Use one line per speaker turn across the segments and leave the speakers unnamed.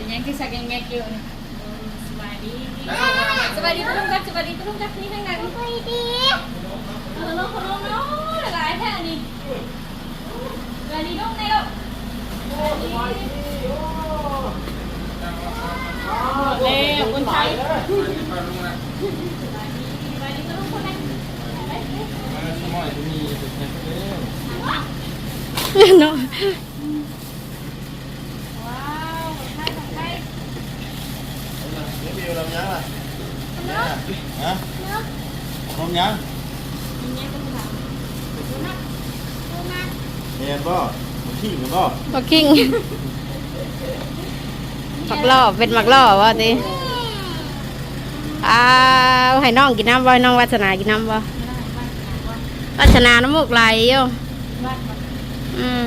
เป็นยังคือสักยังแงกอยู่นี่
สบายดี
สวัสดีพุ่งกับสวัสดีพุ่งกับนี่ทั้งนั้นสวัสดีเออน้องคนน้องน้องหลายแท่นี่สวัสดีน้องในลูกสวัสดีแล้วคนไทยสวัสดีสวัสดีทุกคนนะ
เนาะ
ว้าวคนไทยคนไทย
นี่วิวลำยังล่ะฮะลำยัง
เนี
ยนบ่มาขี้กันบ่
บักกิ้งมักล่อเป็นมักล่อว่าติอ้าวให้น้องกินน้ำบ่ให้น้องวัฒนากินน้ำบ่วัฒนาน้ำมูกไหลอยู่
อื
ม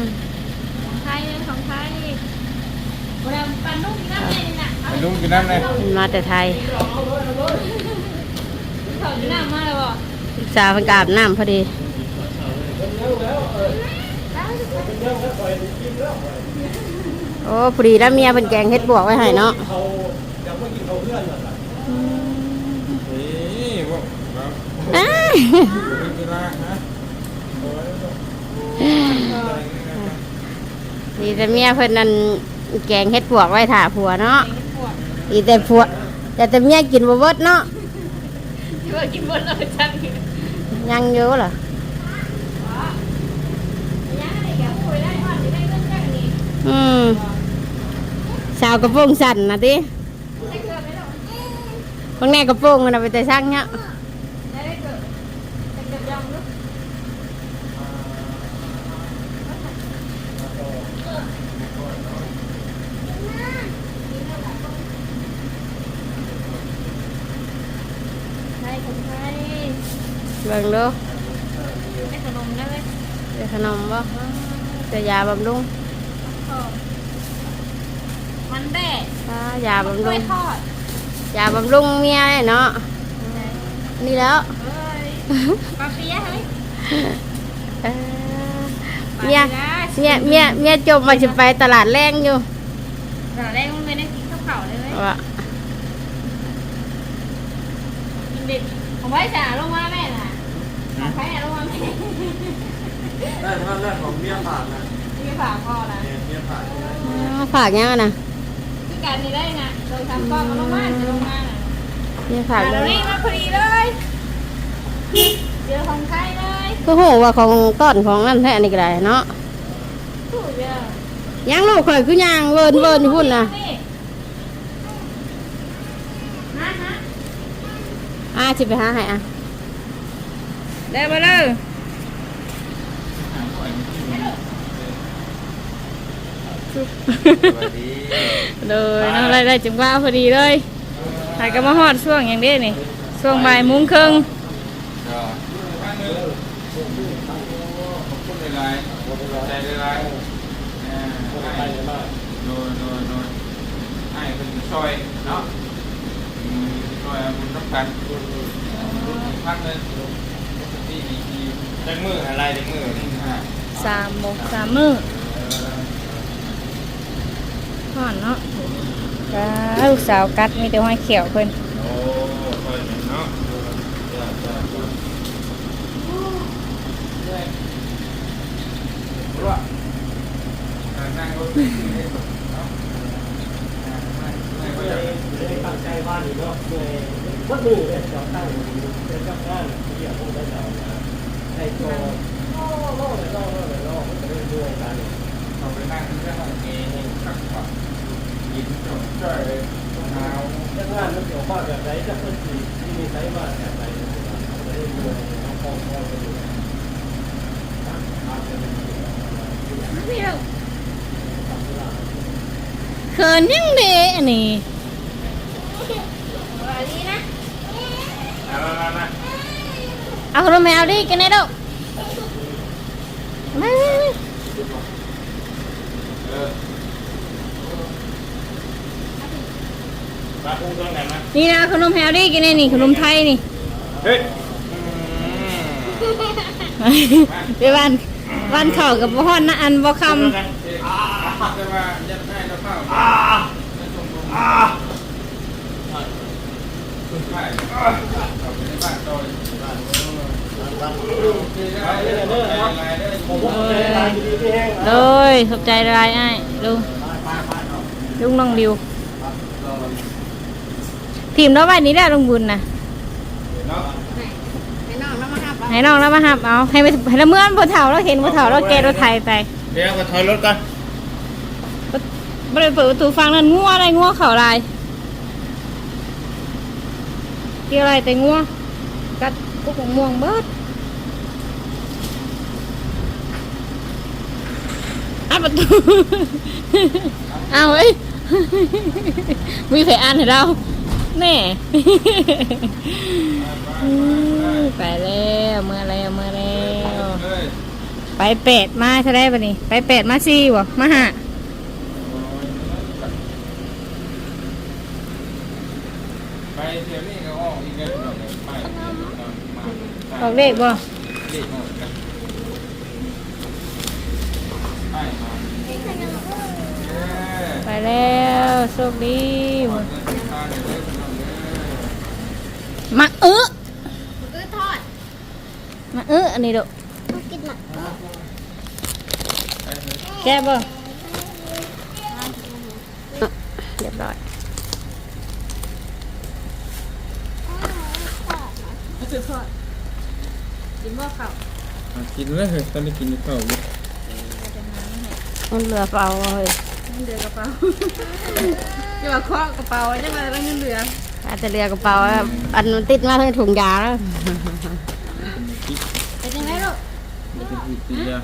ไทยของไทยเวลาปันนุ่มน้ำเนี่ยนี่นะเอา
ไป ลุงกินน้ำเลย
มันมาแต่ไทย
เขาจะน้ำมาแล้วบ่
ศึกษาเพิ่นกอาบน้ำพอดีโอ้พอดีแล้วเมียเป็นแกงเฮ็ดบวกไว้ให้เนาะ
เฮ้ยพวกเรา
อ้า
เวลาฮะ
ดีแต่เมียเพิ่นนั่นแกงเฮ็ดบวกไว้ถ่าผัวเนาะ
ป วด
ดีแต่ผัวแต่แต่เมียกินบ่เบิดเนาะ
เพื่อกินบนเราจังอยู่
ยังอยู่เหรอ
ยังอะไรแกพูดได้ก่อนจะได้เรื่องจังนี่
อืมสาวกระโปรงสั่นนะติ
ได้เกิดไหมล่ะ
พวกแน่กระโปรงมันเอาไปแต่ช่างเนี้ย
ได้ได้เกิดได้เกิดยอมลูกไทยคนไทย
เบิ่งดู
ได้ขนมได้ไหม
ได้ขนมบ่จะยาบำรุง
มันแดด
อ่ายาบำ
กล้
รุ
วย
ง
ทอด
ยาบำรุงเมียเนาะนี่แล้ว
เอ้ยปลาเปี๊ยะเฮ้ย
เออเมียเมียเมียเมียจมมาสิไปตลาดแรงอยู่
ตอนแรกมันไม่ได้กินข้าวเผาเลยเว้ย
ว่า
กินเด็ดของไว้จ่าลงมาแม่ น่ะของใครอะลงมแม่
ได้ท่านแรกของเมียผ่านนะ
ที่ฝากพ่อนะ
เมียผ่านใช่ไหม
อ๋อฝากยังอะนะ
ที่การนี่ได้นะโดยทำก้อนก็ลงมาจะลงมาน่ะ
เมียฝาก
เรา
ยัง
นี่มาพอดีเลยเจอของใครเลย
ก็โหว่าของต้อนของนั่นแท้นี่ก็ได้เนาะ
ถูกเยอะ
ยังลูกข่อยคือยางเวิร์นเวิร์นอยู่พุ่นนะ
นะฮะ
อ่าสิไปหาให้อะ
ได้มาเลย
สวัสดี
เลยน้ำลายได้จังว่าพอดีเลยถ่ายก็มาฮอดช่วงอย่างนี้นี่ช่วงบ่ายโมุ้งครึ่ง
ก็ขอบคุณหลายๆใจหลายๆให้โดยโดยโดยให้เป็นซอยเนาะอืมซอยบุญรับกันพักเลย ที่ดีดีจังมืออะไรจังมือนี่ฮะ
สามโมงสามมื้อฮอดเนาะจ้าลูกสาวกัดมีแต่ห้อยเขียวเพิ่น
โอ้คอยเนาะจ้าจ้าจ้ารู้ว่านั่งรถไปที่นี่เนาะนั่งไปอย่าง
ตั้งใจบ้านนี่เนาะเมื่อยวัดมื อเนี่ยเราตั้งเป็นกับงานเกี่ยวกับเราในตัวโอ้โล่เลยโล่เลยโล่มันจะได้ด้วยกัน
เราไปนั่งที่ห้องเองสักกว่ายินจบจ่อยเลยหนาว
ถ้างานมันเกี่ยวข้องแบบไหนจะเป็นสีที่มีใช้มาแบบไหนเราจะได้ด้วยน้องพ่อพ่อจะดู
เขินยังเดะอันนี้
มามามา
เอาขนมแมวดิกินได้ดอกมา
เออมาพุ่งตรงไหนมา
นี่นะขนมแฮร์รี่กินได้นี่ขนมไทยนี่
เฮ้ย
เดี๋ยววันวันเข่ากับบ่ฮอนนะอันบ่ค
จะมาจะได้เราเข้าจะส่ง
ใช่ เอาไปในบ้านโดย
บ้านบ้าน
โอเคได้เด้อเด้อเนาะได้เด้อ
ผมว่าใจลย
ขอบใจรายอ้ลุงลุงน้องดิวทีมเราไว้นี้ได้ลุงบุญนะ
ให้น้องแล้วมา
หับเอาให้ไปให้ละเมื่อนพอเฒ่าเราเห็นพอเฒ่าเราแกรถไทยไป
เดี๋ยวก็ถอยรถกัน
บ่ได้เปิดประตูฟังนั่นงัวอะไรงัวเขาลาย เกี่ยวอะไรแต่งัวกัดกุกของม่วงเบิดอัดประตูเอาเอ้ยมีใครอ่านให้เราแน่ไปแล้วเมื่อแล้วเมื่อแล้วไปเป็ดมาเท่าไรบันี้ไปเป็ดมาสี่บ่มาหา
ไปเที่ยวนี่ก็ออกอีกแล้วเนาะไปมา
บอกเลขบ่
เลขออกกันไปมาเออ
ไปแล้วโชคดี
หมดเงินทางเด้อพี่น้องเด้อ
มาเออ
เออทอด
มาเอออันนี้ดู
กินหมัก
แกะบ่เรียบร้อยคือทอด กินบ่ข้าว
อะกินแล้วเหรอตอนนี้กินข้าวอยู่
มันเหลือเปล่าเลย
เงินเดือนกระเป๋าอย่ามาเคาะกระเป๋าได้มาแล้วเงินเดือน
อาจจะเรือกระเป๋าอะอันมันติดมาทั้งถุงยาแล้ว
กิน
เป็นยังไงลูก
แล้วก็กินกินยา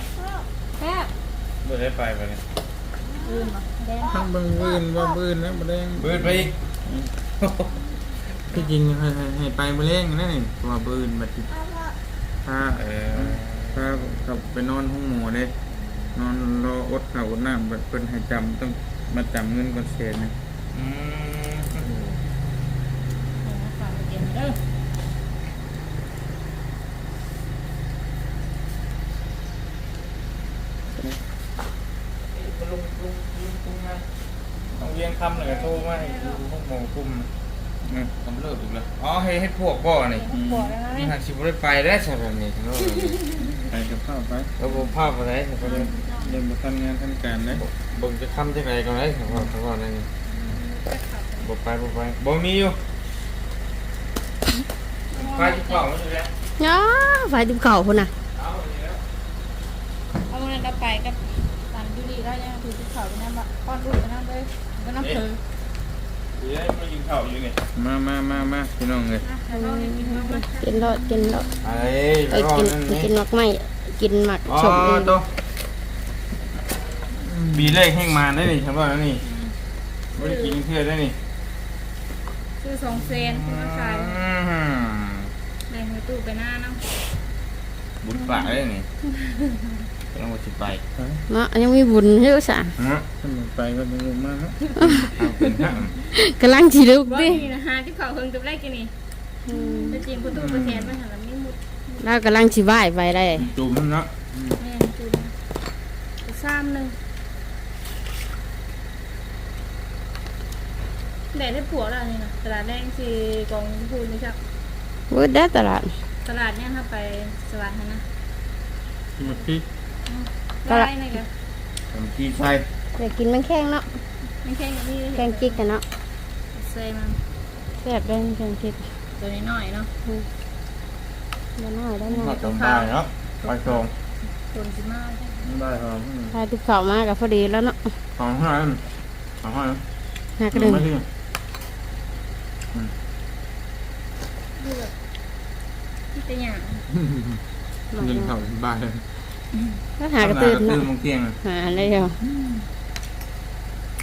แค่
บ่ได้ไปไปเนี่ย
ลืมบ่แดง
ทั้งเบิ่งบื้นว่าบื้นนะบ่ได้บื้นไปอีกที่จริงให้ให้ให้ไปบ่เล่งนั่นนี่ตัวาบื้นบัดนี้ ถ้าเอ่อถ้ากับไปนอนห้องหมอเลยนอนรออดข้าวอดน้ำบัดเพิ่นให้จำต้องมาจำเงินก่อนเสนนะอืม ลุงลุงลุงลุงมาต้องเวียงคำหน่อยโทรมาให้ดูพวกหมอกลุ่มนี่ทำเลิก อีกแล้วอ๋อให้ให้พวกบ่อนี่นี่หากสิบ่ได้ไปได้ใช่ไหมนี่ทั้งโลกไปกับข้าวไปแล้วบ่ภาพอะไรก็เลยเดินมาทำงานทำการได้บ่งจะคำจังไดกันได้ทั้งว่าทั้งว่านั่นนี่บ่ไปบ่ไปบ่มีอยู่ไปที่เก่าไม่ใช่แล้ว
ย้าไฟติบเข่าพุ่นน่ะ
เอาอยู่แล้ว
เอาเงินเราไปกับตันยูรีแล้วยังถือเขาไปนั่นบ่ป้อนลูกไปนั่นเลยก็น้ำเถือ
เดี๋ยว มายิงข้าวอยู่นี่มามามามาพี่น้องเลย
แล้วเราเนี่ยกินบ้างไหม
กินรอดกินรอด
ไอ้
เอ้ยกินกินหมักไหมกินหมัก
อ๋อ
ชมเอง
ตัวบีเลขแห้งมาได้นี่ฉันว่าแล้วนี่ไม่ได้กินเพื่อได้นี่
ซื้อสองเซนคุณมาขาย
อืม
แบ่งในตู้ไปหน้าเนาะ
บุญปากได้นี่ ต้องมาสิไป
เนาะยังมีบุญเยอะสะ
ฮะถ้ามันไปก็ต้องลงมาเนาะเอาเป็นห้าง
กำลังฉีลุก
บ่
ดิ
มีนะฮะที่เขาเพิ่งตัวแรกกินนี่แต่จริงประตูประแทนมันหันแล้วไม่มุด
แล้วกำลังฉีไหวไปได้
จุ่มเนาะ
แม่นจุดซ้ำหนึ่งแดดได้ผัวแล้วนี่นะตลาดแดงสีกองพูนนี่ครับ
เวิร์ดได้ตลาด
ตลาดเนี่ยครับไปสวัสดิ์นะ
มาพี่
ตลาด
ไล่ไหนกัน
ทำขี้ใส่
อยากกินมันแข้งเนาะ
ไม่แค่อย่างนี้
แข้งจิกกันเนาะ
เซมัน
แซ่บได้แข้งจิก
ตัวนี้หน่อยเนาะ
ได้น้อยได้น้อ
มายจำได้เนาะไปส่ง
ตัวสิมาใช่
ได้ครับ
ไฟติบเข่ามากับพอดีแล้วเนาะ
สองห้าสองห้า
หักหนึ่ง
ไม่ถึง
ดูแบบที่เป็นอย่าง
เงินเขาบ้าน
ก็หากระตื่น
ตื่
เนาะ
นมงเตียง
หาได้เดียว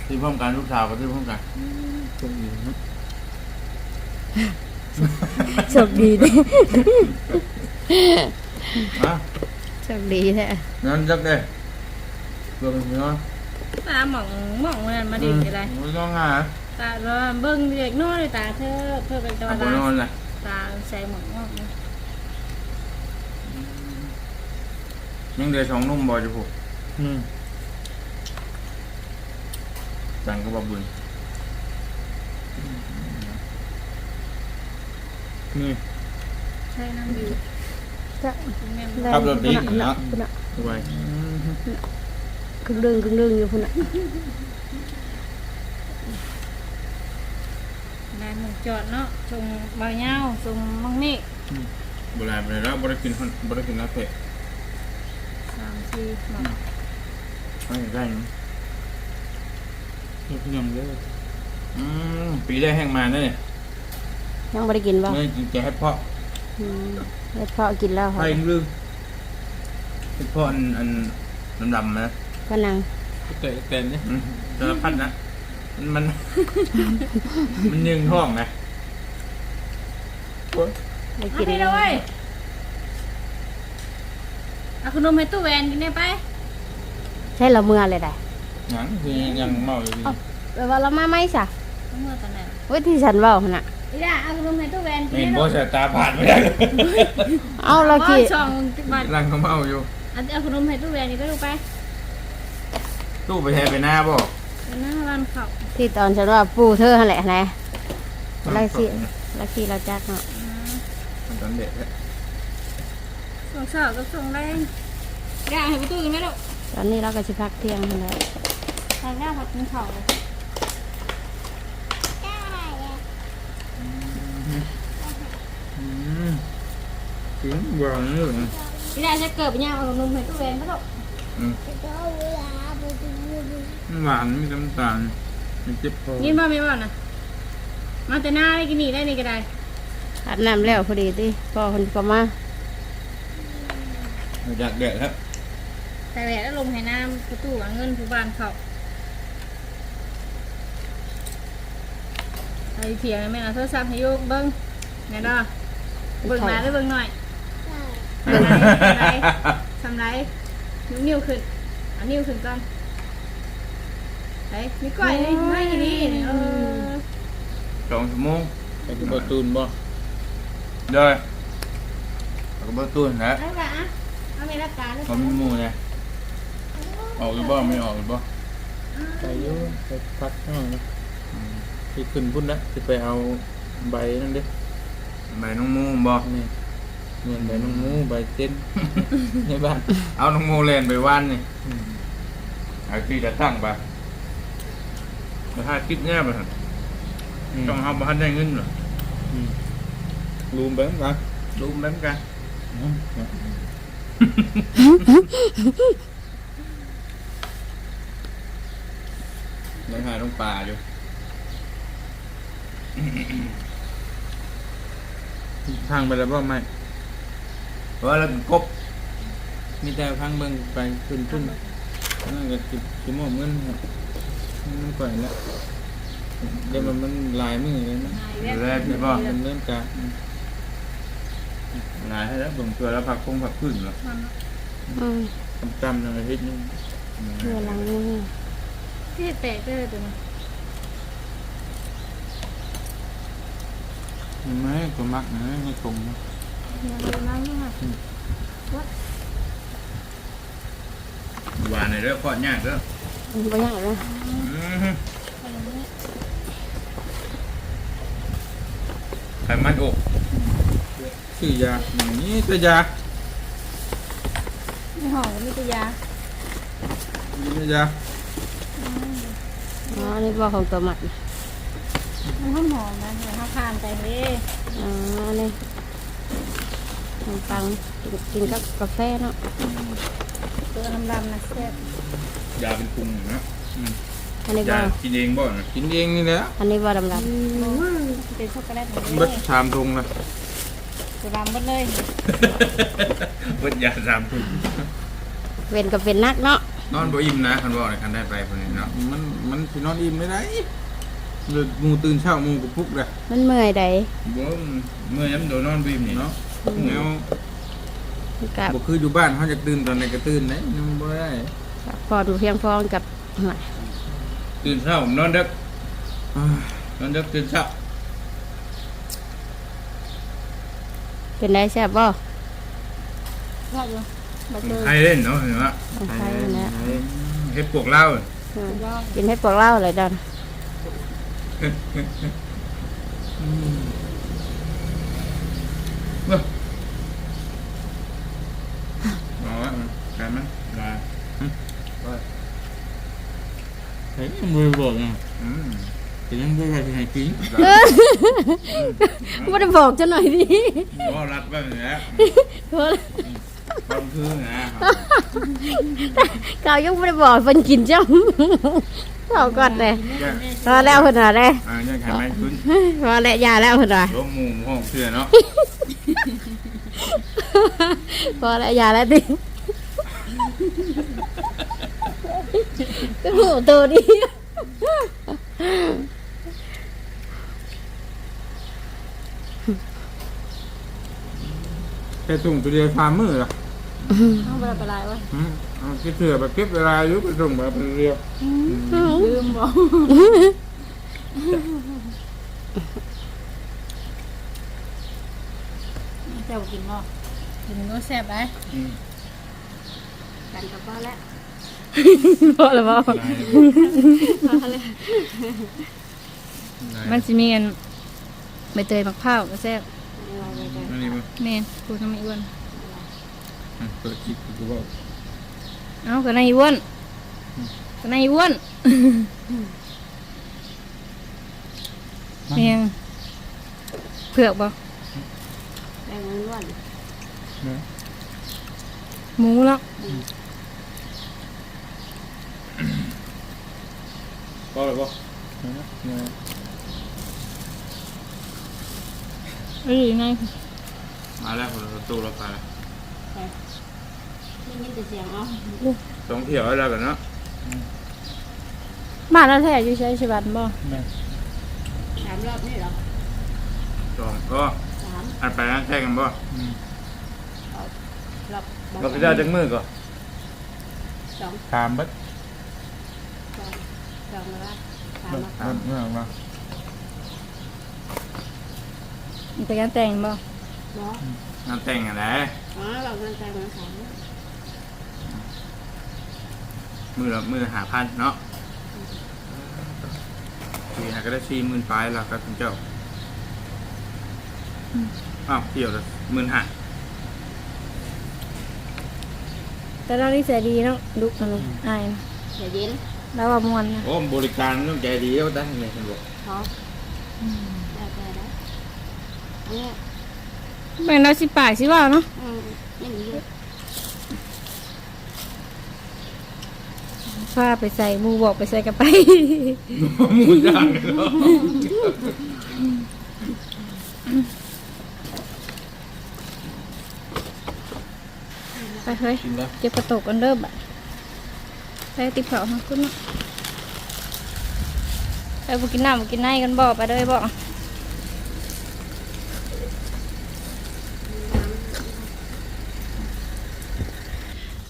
ที่พร้อมกันลูกสาวก็ที่พร้อมกันโชคดีนะ
โชคดีเด้
อะ
โชคดีแท้
นอนจักเด้เบิ่งพี่น้อง
ตาหมองหมองมันมาดิ่งอะไร
ไม่ต้องหา
ตาเราเบิ้งเด็กน้อยตาเธอเธอเป็นตัว
เอาไป
ตาน
อนเลย
ตาใส่หมองงอกนะ
ยังเดือสองนุ่มบ่จะผูกจังก็บบุญนี่
ใช่น้ำอยู่
จะ
แม่
ขับรถดีเนาะ
พุ่นน่ะ
ไว้
ครึ่งดึงครึ่งดึงอยู่พุ่นน่ะ
ได้หมจอดเนาะทรงเบาเงาทรงมังเมฆ
โบราณไปแล้วบ่ได้กินคนบ่ได้กินน้ำเผ็ด
สามสี่หมอก
ไม่ได้นะเพิ่งยังเด้ออืมปีได้แห้งมาเนี่ย
ยังบ่ได้กินบ่
เมื่อกินแกให้เพาะ
อืมเฮ็ดเพาะกินแล้วค่ะ
ไผ่ลืมให้เพาะอันอันดำๆนะ
ก็นั่ง
เตะเต็มเนี่ยสารพัดนะมัน มัน มันยืงท้องนะโอ๊ย
ได้
เอา
กิน
ไปเลย เอาขนมให้ตู้แวนกินได้ไป
ใช่เราเมื่อเลยได้
หยังคือยังเมาอยู่ดี
แปลว่าเรามาไหมซะ
เอาเมื่อตอนไหน
เว้ยที่ฉันเว้าหั่นน่ะ
อีด่าเอาขนมให้ตู้แวนกิน
เห็น
ได้
บ่
ลูก
ใส่ตาผ่านไม่ได้เลย
เอาเรากี่
ช่องบัตร
รังเขาเมาอยู่
เอาขนมให้ตู้แวนนี่ไปลูกไป
ตู้ไปแทนไปหน้าบ่
เดี๋ยวหน้าร้านเขา
ที่ตอนฉันว่าปู่เธอหั่นแหละนะเราสิเราสิเราจักเนาะ
มันตอนเด็กแหละ
ส่งสาวกับส่งแรงด่าให้ประตูกินไหมลูก
ตอนนี้เราก็สิพักเที่ยงหั่นแหละ
ทางด่าผัดกินข้าวเลย
อืมถึงวางนี่เลย
อีด่าจะเกิดเป็นยังเอาขนมให้ตู้แวนไปลูก
อืมมันหวานมีน้ำตาลมันเจ็บคอ
กินบ่ไม่บ่นะมาแต่หน้าได้กินนี่ได้นี่ก็ได้
อาบน้ำแล้วพอดีติพ่อคนก็มา
อยากเด็ดครับ
แต่แหวนแล้วลมให้น้ำประตูเอาเงินผู้บ้านเขาไอ้เถียงแม่เอาโทรศัพท์ให้โยกเบิ้งไงดอเบิ้งมาหรือเบิ้งหน่อยทำไรทำไรนิ้วนิ้วขึ้นเอานิ้วขึ้นก่อนไปมีก้อยเลยไม่กี่นี่เออ
สองชั่วโมงไปกับประตูนบ่เด้อไปกับประตูนนะ
เอาละอะเอาไม่รับการเลย
มันมีหมูเนี่ยออกหรือบ่ไม่ออกหรือบ่
ไปอยุ่ไปพักข้างนอกนะที่ขึ้นพุ่นนะจะไปเอาใบนั่นเด้
ใบน้องหมูบ่
นี่เงินใบน้องหมูใบเต้น ในบ้าน
เอาน้องหมูเล่นไปวันนี่
อืม
ไอ้ที่จะตั้งไปแต่ถ้าคิดแง่ไปหั่น
อืม
ต้องเอาบ้านได้เงินเหรอ
อืมรูมไปมั้งกัน
รู้เหมือนกัน ยังหาต้องป่าอยู่
ทางไปแล้วบ่ไม่
เพราะเราเป็นกบ
มีแต่พังเบิ่งไปขึ้นพุ่นนั่นก็สิสิมอบเงินครับมันก่อยแล้วเดี๋ยวมันมันหลายมือเลยนะ
แรกนี่บ่
มันเริ่มกา ร
งานให้แล้วบ่งตัวแล้วผักคงผักพึ่งเหรอ
อืม
จำๆในอาทิตย์นึง
เมื่อหลังนี้
ที่แตกเลยตัวนี้
มันไม่ก็มักนะไม่คงนะ
เดี๋ยวน้ำนี่ค่ะ
หวานในเรื่องข้อยากเด้อ
บ่ยังเลย
ไขมันอก
ชื่อยาอย่างนี้ตัวยา
ไม่หอมไม่ตัวยา
นี่ตัวยา
อ๋อนี่บ่ของตัวหมัก
มันหอมหอมนะเดี๋ยวถ้าผ่านไปเลย
อ๋อนี่ขนมปังกินกินกับกาแฟเนาะ
ตัวดำๆนะแซ่บ
ยาเป็นปรุงนะ
อันนี้
ยา
บ่
กินเองบ่นะ
กินเองนี่แหละ
อันนี้บ่ดำ
เป็นช็อกโกแลต
เบัดชามทงนะ
ตัวดำหมดเลย
เบิดยาสามปรุง
ๆเว้นก็เป็นนักเนาะ
นอนบ่อิ่มนะคันบอกในคันได้ไปคนนี้เนาะ
มันมันสินอนอิ่มไม่ได้เลือหมูตื่นเช้าหมูก็ปลุกเลย
มันเมื่อยใด
บ่เมื่อย้ำโดนนอนบ่อิ่มนี่
เนาะ
เนาะ
แล้ว
กับ
บ่คืออยู่บ้านเขาจะตื่นตอนไหนก็ตื่นได้มันบ่ได้
พอดูเพียงพอกับหน่อย
ตื่นเช้านอนดึกนอนดึกตื่นเช้า
เป็นได้แซ่บบ่
ว่าอยู่มาเจอ
ใครเล่นเนาะเห็นว่า
ต้องใช้นะ
เฮ็ดพวกเรา
อืมกินให้พวกเราเลยดอน
อืม
เนาะเอาไว้กันมั้ยได้หึได้
เฮ้ยมือบอกไง
อืม
แต่ยังไม่ได้ให้กิน
ไม่ได้บอกจะหน่อยดิ
ก็รัดไว้างนี้
เพราะ
ความคือนะ
เขายังไม่ได้บอกเป็นกินจ้ำเขาก่อนเลยพอแล้วคนละเลย
อ่ายังขายไม่ขึ้น
พอแล้วยาแล้วคนละ
รวมหมู่ห้องเสื้อเนาะ
พอแล้วยาแล้วดิก็หูตัวดี
แค่ถุงตัวเดียวฟาร์มมือละ
เอาไปไปไรวะ
อืมเอาที่เสื้อแบบเก็บเวลาอยู่ไปส่งแบบเรียว
ลืมบอกเจ้ากินบ่กินก็แซ่บได้
อืม
กันกับพ่อแล้วพอแล้วพ่อ
ได้
มันสิมีอันใบเตยมะพร้าวก็แซ่บ
อันนี้มั้ง
แม่นพูดทำไมอ้วน
อืมเปิดคลิปกูบอก
เอ้าก็นายอ้วนก็นายอ้วนเมียงเผือกบ่
แรงล้วน
หมูแล้ว
ก็เลยบอก
เอ้ยนาย
มาแล้วคนละตู้ละไปแล้ว
ได้ยินแต่เสียงอ๋อ
ต้องเที่ยวให้แล้วกันเนาะ
บ้านเราแท้อยู่ใช้ชีวิตบ่
สามรอบนี่เหรอ
สองก็
สาม
อันไปนั่นแท้กันบ่
รอบ
เราก็ได้จังมือก่อน
สอง
ถามเบัด
สองสองแล้วสาม
เมื่อ
แล้ว
เมื่อมา
มันเป็นการแต่งบ่
เนาะ
งานแต่งอะไร
อ๋อเราเงินใจมันสาม
มือละมือหาพันเนาะทีหาก็ได้สี่หมื่นปลายแล้วก็ถึงเจ้าอ้าวเที่ยวละหมื่นห้า
แต่เรานิสัยดีเนาะดุนะลุงอายนะ
อย่าเย็น
แล้วว่ามวนนะ
โอ้บริการต้องใจดีเอาได้ไงคุณบอก
พอได้ได้ได้อันนี้
แม่นเราสิปากสิว่าเนาะ
อืมนี่มีเยอะ
พาไปใส่หมูบอกไปใส่กระไป
หมูย่างเนาะ
ไปเฮ้ย
กินแล้ว
เก็บกระตกกันเริ่มอะไปติดเผาฮะคุณเนาะไปบุกินน้ำบุกินไนกันบ่ไปเลยบ่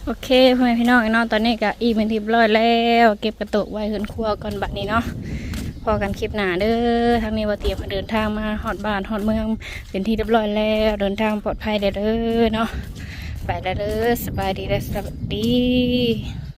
โอเคพ่อแม่พี่น้องไอ้น้องตอนนี้ก็อีเป็นที่บร้อยแล้ว เก็บกระตุกไว้ขึ้นครัวก่อนบัดนี้เนาะพอกันคลิปหนาเด้อทางนี้ว่าเตรียมเดินทางมาฮอดบ้านฮอดเมืองเป็นที่เรียบร้อยแล้วเดินทางปลอดภัยเด้อเด้อเนาะไปแล้เด้อสบายดีและสวัสดี